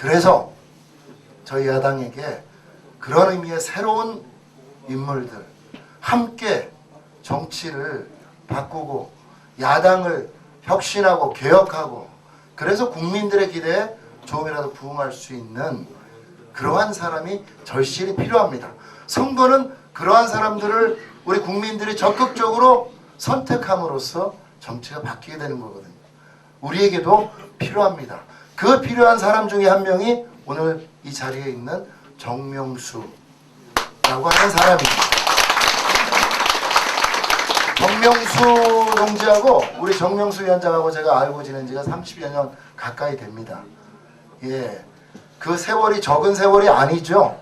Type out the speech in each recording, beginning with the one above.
그래서 저희 야당에게 그런 의미의 새로운 인물들 함께 정치를 바꾸고 야당을 혁신하고 개혁하고 그래서 국민들의 기대에 조금이라도 부응할 수 있는 그러한 사람이 절실히 필요합니다. 선거는 그러한 사람들을 우리 국민들이 적극적으로 선택함으로써 정치가 바뀌게 되는 거거든요. 우리에게도 필요합니다. 그 필요한 사람 중에 한 명이 오늘 이 자리에 있는 정명수라고 하는 사람입니다. 정명수 동지하고 우리 정명수 위원장하고 제가 알고 지낸 지가 30여 년 가까이 됩니다. 예. 그 세월이 적은 세월이 아니죠.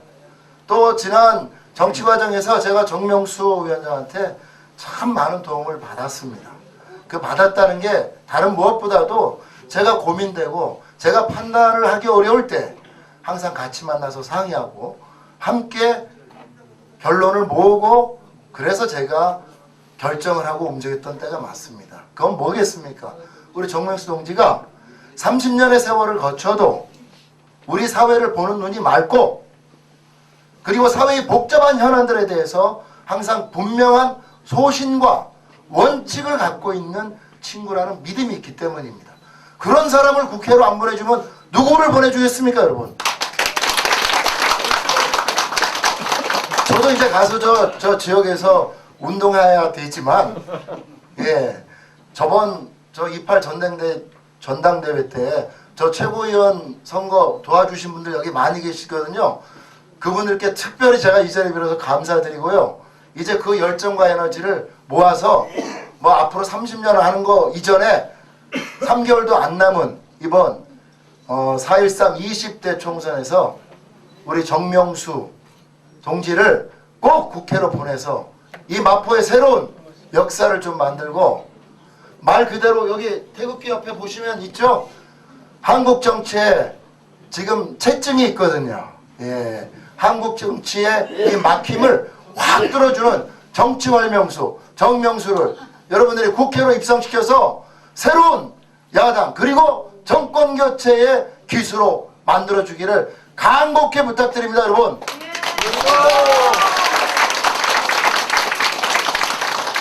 또 지난 정치 과정에서 제가 정명수 위원장한테 참 많은 도움을 받았습니다. 그 받았다는 게 다른 무엇보다도 제가 고민되고 제가 판단을 하기 어려울 때 항상 같이 만나서 상의하고 함께 결론을 모으고 그래서 제가 결정을 하고 움직였던 때가 맞습니다. 그건 뭐겠습니까? 우리 정명수 동지가 30년의 세월을 거쳐도 우리 사회를 보는 눈이 맑고 그리고 사회의 복잡한 현안들에 대해서 항상 분명한 소신과 원칙을 갖고 있는 친구라는 믿음이 있기 때문입니다. 그런 사람을 국회로 안 보내주면 누구를 보내주겠습니까, 여러분? 저도 이제 가서 저, 저 지역에서 운동해야 되지만, 예, 저번 저 28 전당대, 전당대회 때 저 최고위원 선거 도와주신 분들 여기 많이 계시거든요. 그분들께 특별히 제가 이 자리 빌어서 감사드리고요. 이제 그 열정과 에너지를 모아서 뭐 앞으로 30년 하는 거 이전에 3개월도 안 남은 이번 어, 4.13 20대 총선에서 우리 정명수 동지를 꼭 국회로 보내서 이 마포의 새로운 역사를 좀 만들고 말 그대로 여기 태극기 옆에 보시면 있죠? 한국 정치에 지금 채증이 있거든요. 예. 한국 정치의 이 막힘을 확 뚫어주는 정치 활명수, 정명수를 여러분들이 국회로 입성시켜서 새로운 야당 그리고 정권 교체의 기수로 만들어 주기를 간곡히 부탁드립니다, 여러분.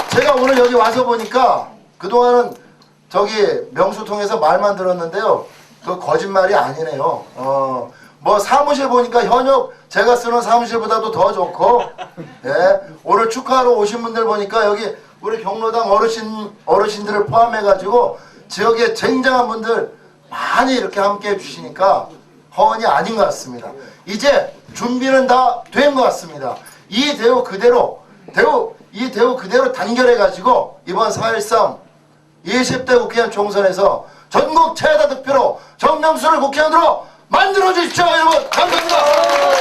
제가 오늘 여기 와서 보니까 그동안은 저기 명수 통해서 말만 들었는데요. 그 거짓말이 아니네요. 어, 뭐 사무실 보니까 현역 제가 쓰는 사무실보다도 더 좋고, 예. 오늘 축하하러 오신 분들 보니까 여기 우리 경로당 어르신, 어르신들을 포함해가지고 지역에 쟁쟁한 분들 많이 이렇게 함께 해주시니까 허언이 아닌 것 같습니다. 이제 준비는 다 된 것 같습니다. 이 대우 그대로, 대우, 이 대우 그대로 단결해 가지고 이번 4.13 20대 국회의원 총선에서 전국 최다 득표로 정명수를 국회의원으로 만들어 주십시오, 여러분. 감사합니다.